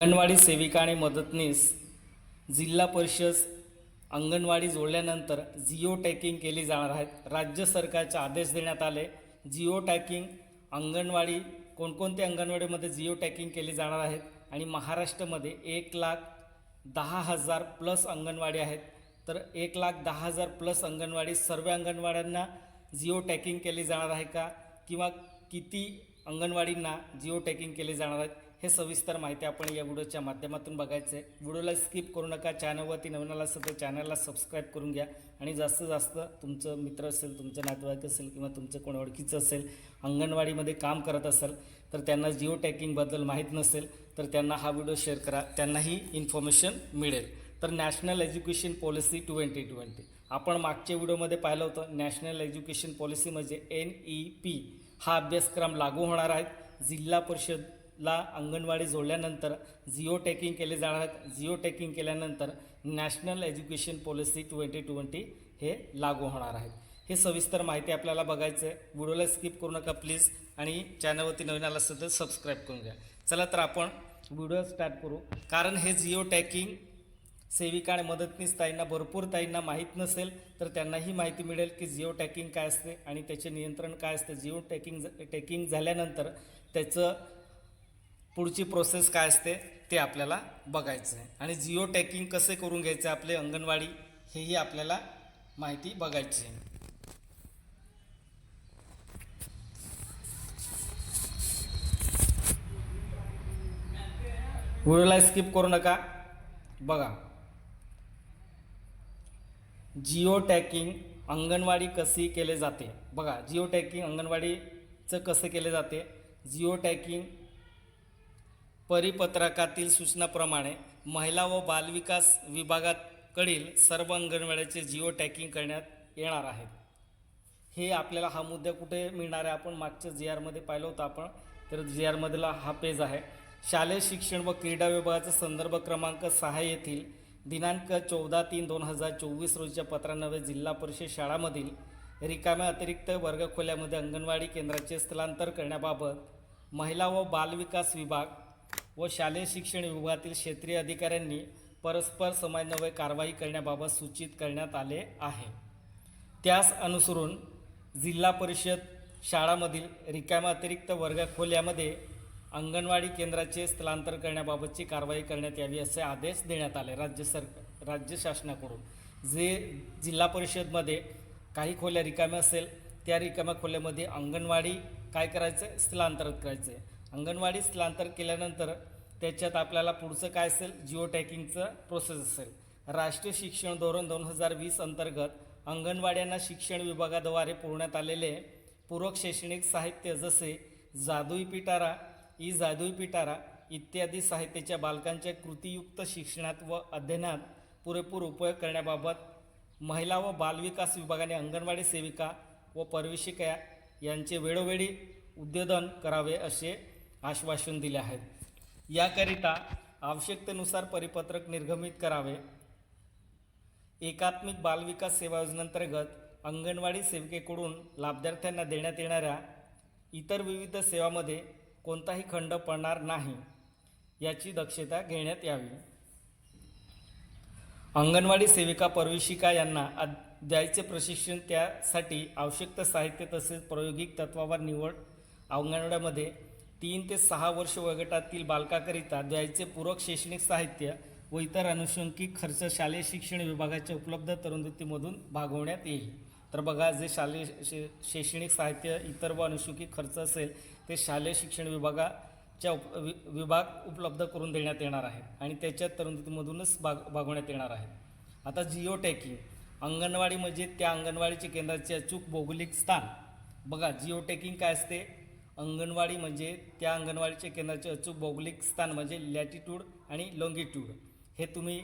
अंगणवाडी सेविका आणि मदतनीस जिल्हा परिषद अंगणवाडी जोडल्यानंतर जिओ टॅकिंग केली जाणार आहेत राज्य सरकारचे आदेश देण्यात आले. जिओ टॅकिंग अंगणवाडी कोणकोणत्या अंगणवाडीमध्ये जिओ टॅकिंग केली जाणार आहेत आणि महाराष्ट्रामध्ये एक लाख दहा हजार प्लस अंगणवाडी आहेत. तर एक लाख दहा हजार प्लस अंगणवाडी सर्व अंगणवाड्यांना जिओ टॅकिंग केली जाणार आहे का? किंवा किती अंगणवाडींना जिओ टॅकिंग केले जाणार आहेत हे सविस्तर माहिती आपण या व्हिडिओच्या माध्यमातून बघायचं आहे. व्हिडिओला स्किप करू नका चॅनलवरती नवीन आला असेल तर चॅनलला सबस्क्राईब करून घ्या. आणि जास्तीत जास्त तुमचं मित्र असेल तुमचं नातेवाईक असेल किंवा तुमचं कोण ओळखीचं असेल अंगणवाडीमध्ये काम करत असेल तर त्यांना जिओ टॅकिंगबद्दल माहीत नसेल तर त्यांना हा व्हिडिओ शेअर करा. त्यांनाही इन्फॉर्मेशन मिळेल. तर national education policy twenty twenty. आपण मागच्या व्हिडिओमध्ये पाहिलं होतं नॅशनल एज्युकेशन पॉलिसी म्हणजे एन ई पी. हा अभ्यासक्रम लागू होणार आहेत जिल्हा परिषद ला अंगणवाडी जोडल्यानंतर जिओ टॅकिंग केले जाणार आहेत. जिओ टॅकिंग केल्यानंतर national education policy twenty twenty हे लागू होणार आहेत हे सविस्तर माहिती आपल्याला बघायचं आहे. व्हिडिओला स्किप करू नका प्लीज. आणि चॅनलवरती नवीन आला असेल तर सबस्क्राईब करून घ्या. चला तर आपण व्हिडिओ स्टार्ट करू. कारण हे जिओ टॅकिंग सेविका आणि मदतनीस ताईंना भरपूर ताईंना माहीत नसेल तर त्यांनाही माहिती मिळेल की जिओ टॅकिंग काय असते आणि त्याचे नियंत्रण काय असते. जिओ टॅकिंग टॅकिंग झाल्यानंतर त्याचं पुढची प्रोसेस काय असते ते आपल्याला बघायचं आहे. आणि जिओ टॅकिंग कसे करून घ्यायचे आपले अंगणवाडी हेही आपल्याला माहिती बघायची आहे. व्हिडिओला स्किप करू नका. बघा. जिओ टॅकिंग अंगणवाडी कशी केले जाते? बघा जिओ टॅकिंग अंगणवाडीचं कसं केले जाते? जिओ टॅकिंग परिपत्रकातील सूचनाप्रमाणे महिला व बालविकास विभागाकडील सर्व अंगणवाड्याचे जिओ टॅकिंग करण्यात येणार आहे. हे आपल्याला हा मुद्दा कुठे मिळणार आहे? आपण मागच्या जी आरमध्ये पाहिलं होतं आपण. तर जी आरमधला हा पेज आहे. शालेय शिक्षण व क्रीडा विभागाचा संदर्भ क्रमांक सहा येथील दिनांक चौदा तीन दोन हजार चोवीस रोजीच्या पत्रानवे जिल्हा परिषद शाळामधील रिकाम्या अतिरिक्त वर्गखोल्यामध्ये अंगणवाडी केंद्राचे स्थलांतर करण्याबाबत महिला व बालविकास विभाग व शालेय शिक्षण विभागातील क्षेत्रीय अधिकाऱ्यांनी परस्पर समन्वय कारवाई करण्याबाबत सूचित करण्यात आले आहे. त्यास अनुसरून जिल्हा परिषद शाळामधील रिकाम्या अतिरिक्त वर्गखोल्यामध्ये अंगणवाडी केंद्राचे स्थलांतर करण्याबाबतची कारवाई करण्यात यावी असे आदेश देण्यात आले. राज्य सर राज्य शासनाकडून. जे जिल्हा परिषदमध्ये काही खोल्या रिकाम्या असेल त्या रिकाम्या खोल्यामध्ये अंगणवाडी काय करायचं आहे स्थलांतरित करायचं आहे अंगणवाडी स्थलांतर केल्यानंतर त्याच्यात आपल्याला पुढचं काय असेल? जिओ टॅकिंगचं प्रोसेस असेल. राष्ट्रीय शिक्षण धोरण दोन हजार वीस अंतर्गत अंगणवाड्यांना शिक्षण विभागाद्वारे पुरवण्यात आलेले पूरक शैक्षणिक साहित्य जसे जादुई पिटारा ई जादुई पिटारा इत्यादी साहित्याच्या बालकांच्या कृतीयुक्त शिक्षणात व अध्ययनात पुरेपूर उपयोग करण्याबाबत महिला व बालविकास विभागाने अंगणवाडी सेविका व परिवेशिका यांचे वेळोवेळी उद्योधन करावे असे आश्वासन दिले आहेत. याकरिता आवश्यकतेनुसार परिपत्रक निर्गमित करावे. एकात्मिक बालविकास सेवा योजनेअंतर्गत अंगणवाडी सेविकेकडून लाभार्थ्यांना देण्यात येणाऱ्या इतर विविध सेवामध्ये कोणताही खंड पडणार नाही याची दक्षता घेण्यात यावी. अंगणवाडी सेविका प्रवेशिका यांना द्यायचे प्रशिक्षण त्यासाठी आवश्यक साहित्य तसेच प्रायोगिक तत्वावर निवड अंगणवाड्यामध्ये तीन ते सहा वर्ष वयोगटातील बालकाकरिता द्यायचे पूरक शैक्षणिक साहित्य व इतर अनुषंगिक खर्च शालेय शिक्षण विभागाच्या उपलब्ध तरुणवृत्तीमधून भागवण्यात येईल. तर बघा जे शालेय शे शैक्षणिक साहित्य इतर व अनुषंगिक खर्च असेल ते शालेय शिक्षण विभागाच्या उप वि विभाग उपलब्ध करून देण्यात येणार आहे आणि त्याच्या तरुणवृत्तीमधूनच भाग भागवण्यात येणार आहे. आता जिओ टॅकिंग अंगणवाडी म्हणजे त्या अंगणवाडीचे केंद्राचे अचूक भौगोलिक स्थान. बघा जिओ टॅकिंग काय असते? अंगणवाडी म्हणजे त्या अंगणवाडीच्या केंद्राचे अचूक भौगोलिक स्थान म्हणजे लॅटिट्यूड आणि लॉंगिट्यूड हे तुम्ही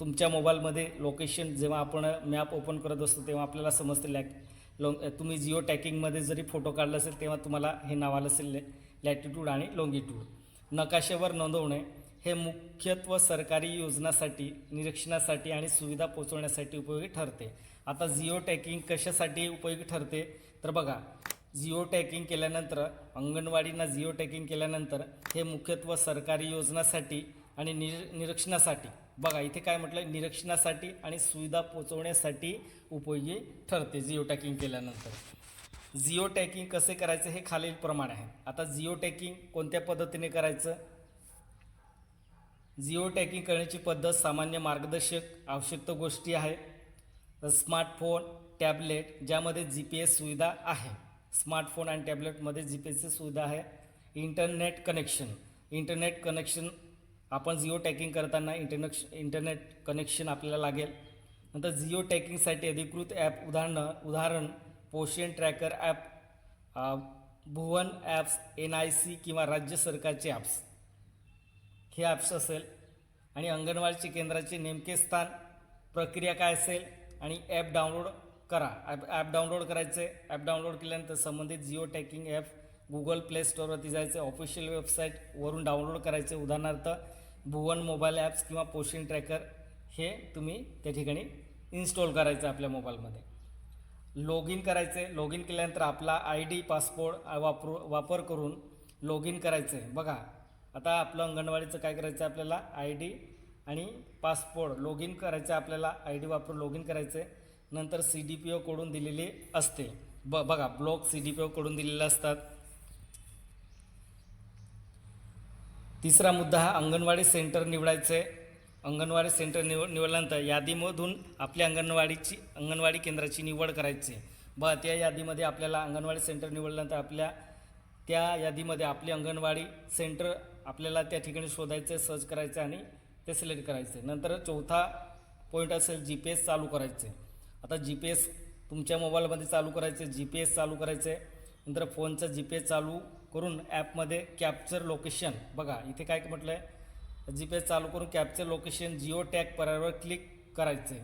तुमच्या मोबाईलमध्ये लोकेशन जेव्हा आपण मॅप ओपन करत असतो तेव्हा आपल्याला समजते लॅक लोंग तुम्ही जिओ टॅकिंगमध्ये जरी फोटो काढला असेल तेव्हा तुम्हाला हे नाव आलं असेल लॅटिट्यूड आणि लॉंगिट्यूड नकाशेवर नोंदवणे हे मुख्यत्व सरकारी योजनासाठी निरीक्षणासाठी आणि सुविधा पोचवण्यासाठी उपयोगी ठरते. आता जिओ टॅकिंग कशासाठी उपयोगी ठरते? तर बघा जिओ टॅकिंग केल्यानंतर अंगणवाडींना जिओ टॅकिंग केल्यानंतर हे मुख्यत्व सरकारी योजनासाठी आणि निर निरीक्षणासाठी. बघा इथे काय म्हटलं निरीक्षणासाठी आणि सुविधा पोचवण्यासाठी उपयोगी ठरते जिओ टॅकिंग केल्यानंतर. जिओ टॅकिंग कसे करायचं हे खालीलप्रमाणे आहे. आता जिओ टॅकिंग कोणत्या पद्धतीने करायचं? जिओ टॅकिंग करण्याची पद्धत सामान्य मार्गदर्शक आवश्यक गोष्टी आहे. स्मार्टफोन टॅबलेट ज्यामध्ये जी पी एस सुविधा आहे. स्मार्टफोन आणि टॅबलेटमध्ये जी पी एसची सुविधा आहे. Internet connection. इंटरनेट कनेक्शन आपण जिओ टॅकिंग करताना इंटरनेट इंटरनेट कनेक्शन आपल्याला लागेल. नंतर जिओ टॅकिंगसाठी अधिकृत ॲप उदाहरणं उदाहरण Poshan tracker app Bhuvan apps N I C किंवा राज्य सरकारचे ॲप्स. हे ॲप्स असेल आणि अंगणवाडीचे केंद्राचे नेमके स्थान प्रक्रिया काय असेल आणि ॲप डाउनलोड करा. ॲप ॲप डाउनलोड करायचे ॲप डाउनलोड केल्यानंतर संबंधित geo tagging app Google play स्टोअरवरती जायचे ऑफिशियल वेबसाईटवरून डाउनलोड करायचे उदाहरणार्थ भुवन मोबाईल ॲप्स किंवा पोषण ट्रॅकर हे तुम्ही त्या ठिकाणी इन्स्टॉल करायचं आपल्या मोबाईलमध्ये लॉग इन करायचे लॉग इन केल्यानंतर आपला आय डी पासपोर्ट वापरू वापर करून लॉग इन करायचं आहे बघा आता आपलं अंगणवाडीचं काय करायचं आहे आपल्याला? आय डी आणि पासपोर्ट लॉग इन करायचं आहे आपल्याला. आय डी वापरून लॉग इन करायचं आहे नंतर सी डी पी ओकडून दिलेली असते. ब बघा ब्लॉक सी डी पी ओकडून दिलेले असतात. तिसरा मुद्दा हा अंगणवाडी सेंटर निवडायचे. अंगणवाडी सेंटर निव निवडल्यानंतर यादीमधून आपल्या अंगणवाडीची अंगणवाडी केंद्राची निवड करायची. बघा त्या यादीमध्ये आपल्याला अंगणवाडी सेंटर निवडल्यानंतर आपल्या त्या यादीमध्ये आपली अंगणवाडी सेंटर आपल्याला त्या ठिकाणी शोधायचे सर्च करायचे आणि ते सिलेक्ट करायचे. नंतर चौथा पॉईंट असेल जी पी एस चालू करायचे. आता जी पी एस तुमच्या मोबाईलमध्ये चालू करायचे जी पी एस चालू करायचे. नंतर फोनचं जी पी एस चालू करून ॲपमध्ये कॅप्चर लोकेशन बघा इथे काय म्हटलं आहे जी पी एस चालू करून कॅप्चर लोकेशन जिओ टॅग पर्यायावर क्लिक करायचे.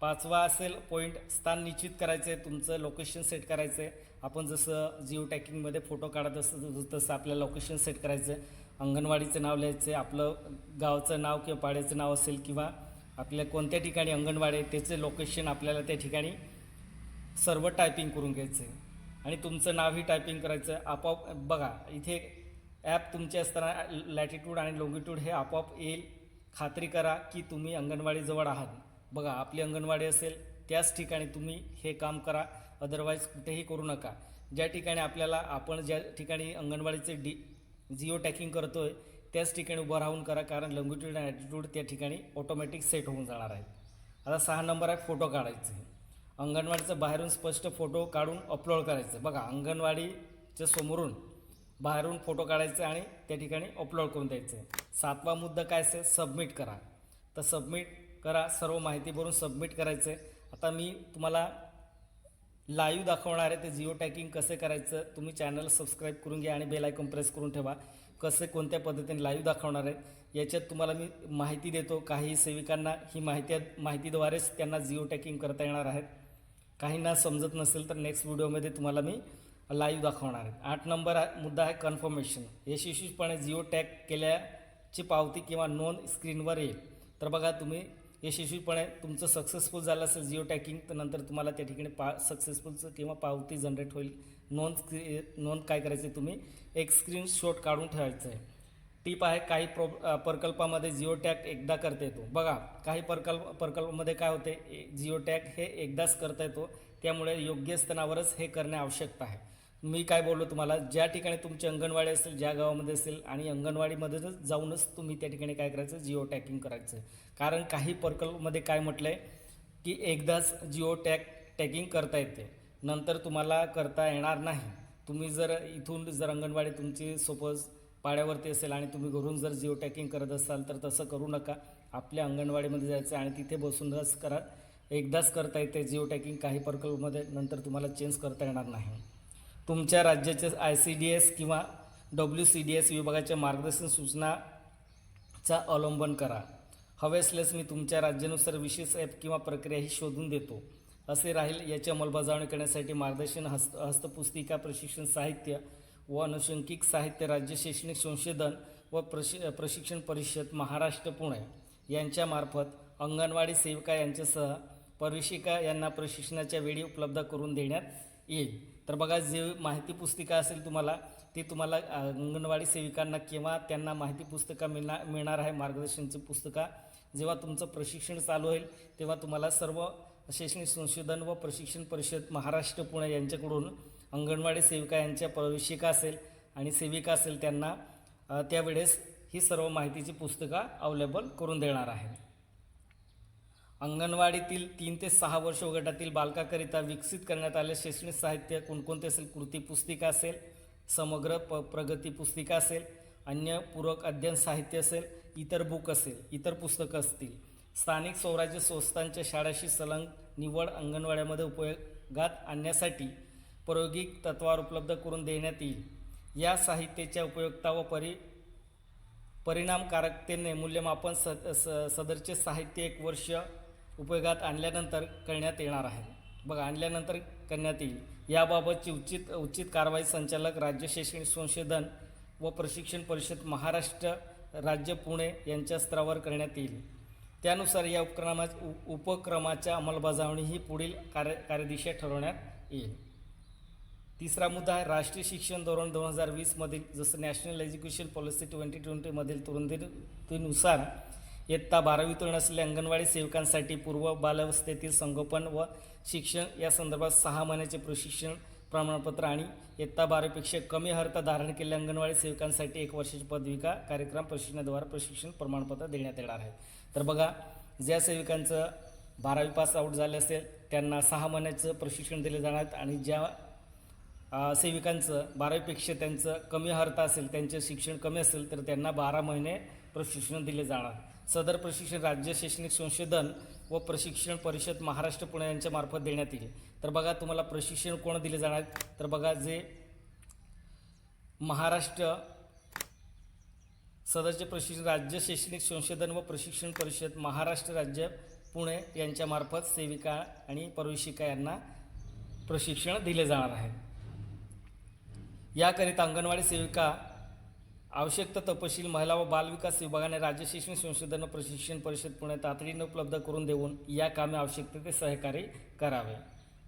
पाचवा असेल पॉईंट स्थान निश्चित करायचं आहे तुमचं लोकेशन सेट करायचं. आहे आपण जसं जिओ टॅकिंगमध्ये फोटो काढत असतो तसं आपल्याला लोकेशन सेट करायचं. आहे अंगणवाडीचं नाव लिहायचं आहे आपलं गावचं नाव किंवा पाड्याचं नाव असेल किंवा आपल्या कोणत्या ठिकाणी अंगणवाडी आहे लोकेशन आपल्याला त्या ठिकाणी सर्व टायपिंग करून घ्यायचं आहे आणि तुमचं नावही टायपिंग करायचं आपोआप बघा इथे ॲप तुमचे असताना लॅटिट्यूड आणि लॉंगिट्यूड हे आपोआप येईल. खात्री करा की तुम्ही अंगणवाडीजवळ आहात. बघा आपली अंगणवाडी असेल त्याच ठिकाणी तुम्ही हे काम करा. अदरवाईज कुठेही करू नका. ज्या ठिकाणी आपल्याला आपण ज्या ठिकाणी अंगणवाडीचे डी जिओ टॅकिंग करतो आहे त्याच ठिकाणी उभं राहून करा कारण लँग्विट्यूड आणि ॲटिट्यूड त्या ठिकाणी ऑटोमॅटिक सेट होऊन जाणार आहे. आता सहा नंबर आहे फोटो काढायचे अंगणवाडीचं बाहेरून स्पष्ट फोटो काढून अपलोड करायचं. बघा अंगणवाडीच्या समोरून बाहेरून फोटो काढायचे आणि त्या ठिकाणी अपलोड करून द्यायचे सातवा मुद्दा काय असेल? सबमिट करा. तर सबमिट करा सर्व माहिती भरून सबमिट करायचं आहे. आता मी तुम्हाला लाईव्ह दाखवणार आहे. ते जिओ टॅकिंग कसं करायचं तुम्ही चॅनल सबस्क्राईब करून घ्या आणि बेल आयकॉन प्रेस करून ठेवा. कसं कोणत्या पद्धतीने लाईव्ह दाखवणार आहे याच्यात तुम्हाला मी माहिती देतो. काही सेविकांना ही माहिती माहितीद्वारेच त्यांना जिओ टॅकिंग करता येणार आहेत काहींना समजत नसेल तर नेक्स्ट व्हिडिओमध्ये तुम्हाला मी लाईव्ह दाखवणार आहे. आठ नंबर मुद्दा आहे कन्फर्मेशन यशस्वीपणे जिओ टॅग केल्याची पावती किंवा नोंद स्क्रीनवर येईल. तर बघा तुम्ही यशस्वीपणे तुमचं सक्सेसफुल झालं असेल जिओ टॅकिंग तर नंतर तुम्हाला त्या ठिकाणी पा सक्सेसफुलचं किंवा पावती जनरेट होईल. नोंद स्क्री नोंद काय करायची तुम्ही? एक स्क्रीनशॉट काढून ठेवायचं आहे टीप आहे काही प्रो प्रकल्पामध्ये जिओ टॅग एकदा करता येतो. बघा काही प्रकल्प प्रकल्पामध्ये काय होते? ए- जिओ टॅग हे एकदाच करता येतो. त्यामुळे योग्य स्थानावरच हे करणे आवश्यकता आहे. मी काय बोललो तुम्हाला? ज्या ठिकाणी तुमची अंगणवाडी असेल ज्या गावामध्ये असेल आणि अंगणवाडीमध्येच जाऊनच तुम्ही त्या ठिकाणी काय करायचं? जिओ टॅगिंग करायचं. कारण काही प्रकल्पमध्ये काय म्हटलं आहे की एकदाच जिओ टॅग टॅगिंग करता येते. नंतर तुम्हाला करता येणार नाही. तुम्ही जर इथून जर अंगणवाडी तुमची सपोज पाड्यावरती असेल आणि तुम्ही घरून जर जिओ टॅकिंग करत असाल तर तसं करू नका. आपल्या अंगणवाडीमध्ये जायचं आणि तिथे बसूनच करा. एकदाच करता येते जिओ टॅकिंग काही प्रकल्पमध्ये नंतर तुम्हाला चेंज करता येणार नाही. तुमच्या राज्याचे आय सी डी एस किंवा डब्ल्यू सी डी एस विभागाच्या मार्गदर्शन सूचनाचा अवलंबन करा. हवे असल्यास मी तुमच्या राज्यानुसार विशेष ॲप किंवा प्रक्रियाही शोधून देतो. असे राहील. याची अंमलबजावणी करण्यासाठी मार्गदर्शन हस्त हस्तपुस्तिका प्रशिक्षण साहित्य व अनुषंगिक साहित्य राज्य शैक्षणिक संशोधन व प्रशि प्रशिक्षण परिषद महाराष्ट्र पुणे यांच्यामार्फत अंगणवाडी सेविका यांच्यासह परिशिका यांना प्रशिक्षणाच्या वेळी उपलब्ध करून देण्यात येईल. तर बघा जे माहिती पुस्तिका असेल तुम्हाला ती तुम्हाला अंगणवाडी सेविकांना किंवा त्यांना माहिती पुस्तका मिळणार मिळणार आहे. मार्गदर्शनची पुस्तका जेव्हा तुमचं प्रशिक्षण चालू होईल तेव्हा तुम्हाला सर्व शैक्षणिक संशोधन व प्रशिक्षण परिषद महाराष्ट्र पुणे यांच्याकडून अंगणवाडी सेविका यांच्या प्रवेशिका असेल आणि सेविका असेल त्यांना त्यावेळेस ही सर्व माहितीची पुस्तकं अवेलेबल करून देणार आहे. अंगणवाडीतील तीन ते सहा वर्ष वयोगटातील बालकाकरिता विकसित करण्यात आले शैक्षणिक साहित्य कोणकोणते असेल कृती पुस्तिका असेल समग्र प प्रगती पुस्तिका असेल अन्य पूरक अध्ययन साहित्य असेल इतर बुक असेल इतर पुस्तकं असतील. स्थानिक स्वराज्य संस्थांच्या शाळाशी संलग्न निवड अंगणवाड्यामध्ये उपयोगात आणण्यासाठी प्रायोगिक तत्वावर उपलब्ध करून देण्यात येईल. या साहित्याच्या उपयुक्ता व परि परिणामकारकतेने मूल्यमापन स स सदरचे साहित्य एक वर्ष उपयोगात आणल्यानंतर करण्यात येणार आहे. बघा आणल्यानंतर करण्यात येईल. याबाबतची उचित उचित कारवाई संचालक राज्य शैक्षणिक संशोधन व प्रशिक्षण परिषद महाराष्ट्र राज्य पुणे यांच्या स्तरावर करण्यात येईल. त्यानुसार या उपक्रमा उपक्रमाच्या अंमलबजावणी ही पुढील कार्य कार्यदिशा ठरवण्यात येईल. तिसरा मुद्दा आहे राष्ट्रीय शिक्षण धोरण दोन हजार वीसमधील जसं नॅशनल एज्युकेशन पॉलिसी ट्वेंटी ट्वेंटीमधील तुरुंदीनुसार इयत्ता बारावीतून असलेल्या अंगणवाडी सेवकांसाठी पूर्व बालावस्थेतील संगोपन व शिक्षण या संदर्भात सहा महिन्याचे प्रशिक्षण प्रमाणपत्र आणि इयत्ता बारावीपेक्षा कमी अर्हता धारण केलेल्या अंगणवाडी सेवकांसाठी एक वर्षाची पदविका कार्यक्रम प्रशिक्षणाद्वारे प्रशिक्षण प्रमाणपत्र देण्यात येणार आहे. तर बघा ज्या सेविकांचं बारावी पास आऊट झाले असेल त्यांना सहा महिन्याचं प्रशिक्षण दिले जाणार आणि ज्या सेविकांचं बारावीपेक्षा त्यांचं कमी अर्हता असेल त्यांचं शिक्षण कमी असेल तर त्यांना बारा महिने प्रशिक्षण दिले जाणार. सदर प्रशिक्षण राज्य शैक्षणिक संशोधन व प्रशिक्षण परिषद महाराष्ट्र पुणे यांच्या मार्फत देण्यात येईल. तर बघा तुम्हाला प्रशिक्षण कोण दिले जाणार? तर बघा जे महाराष्ट्र सदरचे प्रशिक्षण राज्य शैक्षणिक संशोधन व प्रशिक्षण परिषद महाराष्ट्र राज्य पुणे यांच्यामार्फत सेविका आणि प्रवेशिका यांना प्रशिक्षण दिले जाणार आहे. याकरिता अंगणवाडी सेविका आवश्यकता तपशील महिला व बालविकास विभागाने राज्य शैक्षणिक संशोधन व प्रशिक्षण परिषद पुणे तातडीने उपलब्ध करून देऊन या कामे आवश्यकतेचे सहकारी सहकार्य करावे.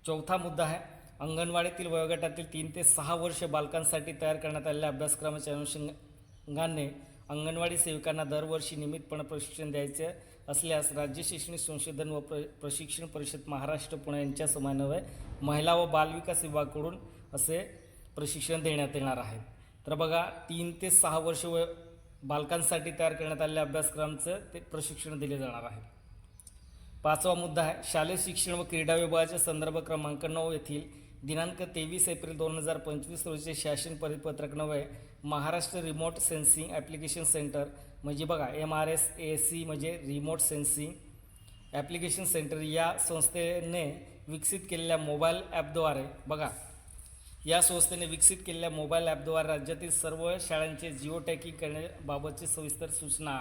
चौथा मुद्दा आहे अंगणवाडीतील वयोगटातील तीन ते सहा वर्ष बालकांसाठी तयार करण्यात आलेल्या अभ्यासक्रमाच्या अनुषंगाने अंगणवाडी सेविकांना दरवर्षी नियमितपणे प्रशिक्षण द्यायचे असल्यास राज्य शैक्षणिक संशोधन व प्र प्रशिक्षण परिषद महाराष्ट्र पुणे यांच्या समन्वय महिला व बालविकास विभागाकडून असे प्रशिक्षण देण्यात येणार आहे. तर बघा तीन ते सहा वर्ष वय बालकांसाठी तयार करण्यात आलेल्या अभ्यासक्रमाचं ते प्रशिक्षण दिले जाणार आहे. पाचवा मुद्दा आहे शालेय शिक्षण व क्रीडा विभागाच्या संदर्भ क्रमांक नऊ येथील दिनांक तेवीस एप्रिल दोन हजार पंचवीस रोजीचे शासन परिपत्रक नव्हे Maharashtra remote sensing application centre म्हणजे बघा M R S A C म्हणजे रिमोट सेन्सिंग ॲप्लिकेशन सेंटर या संस्थेने विकसित केलेल्या मोबाईल ॲपद्वारे बघा या संस्थेने विकसित केलेल्या मोबाईल ॲपद्वारे राज्यातील सर्व शाळांचे जिओ टॅकिंग करण्याबाबतची सविस्तर सूचना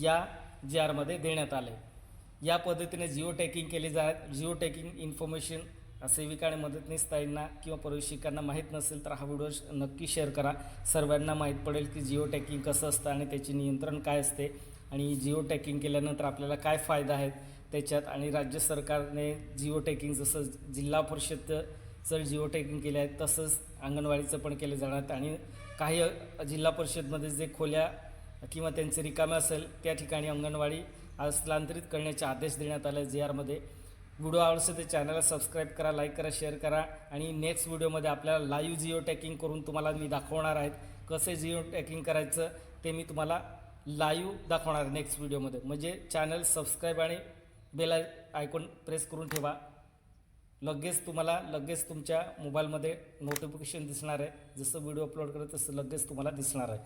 या जी आरमध्ये देण्यात आले. या पद्धतीने जिओ टॅकिंग केले जात जिओ टॅकिंग इन्फॉर्मेशन सेविका आणि मदतनीस ताईंना किंवा प्रवेशिकांना माहीत नसेल तर हा व्हिडिओ नक्की शेअर करा सर्वांना माहीत पडेल की जिओ टॅकिंग कसं असतं आणि त्याचे नियंत्रण काय असते आणि जिओ टॅकिंग केल्यानंतर आपल्याला काय फायदा आहेत त्याच्यात आणि राज्य सरकारने जिओ टॅकिंग जसं जिल्हा परिषदचं जिओ टॅकिंग केले आहे तसंच अंगणवाडीचं पण केलं जाणार आहे. आणि काही जिल्हा परिषदमध्ये जे खोल्या किंवा त्यांचे रिकामे असेल त्या ठिकाणी अंगणवाडी स्थलांतरित करण्याचे आदेश देण्यात आले जी आरमध्ये व्हिडिओ आवडतो ते चॅनलला सबस्क्राईब करा लाईक करा शेअर करा आणि नेक्स्ट व्हिडिओमध्ये आपल्याला लाईव्ह जिओ टॅकिंग करून तुम्हाला मी दाखवणार आहेत. कसे जिओ टॅकिंग करायचं ते मी तुम्हाला लाईव्ह दाखवणार आहे नेक्स्ट व्हिडिओमध्ये. म्हणजे चॅनल सबस्क्राईब आणि बेल आयकॉन प्रेस करून ठेवा. लगेच तुम्हाला लगेच तुमच्या मोबाईलमध्ये नोटिफिकेशन दिसणार आहे. जसं व्हिडिओ अपलोड करत तसं लगेच तुम्हाला दिसणार आहे.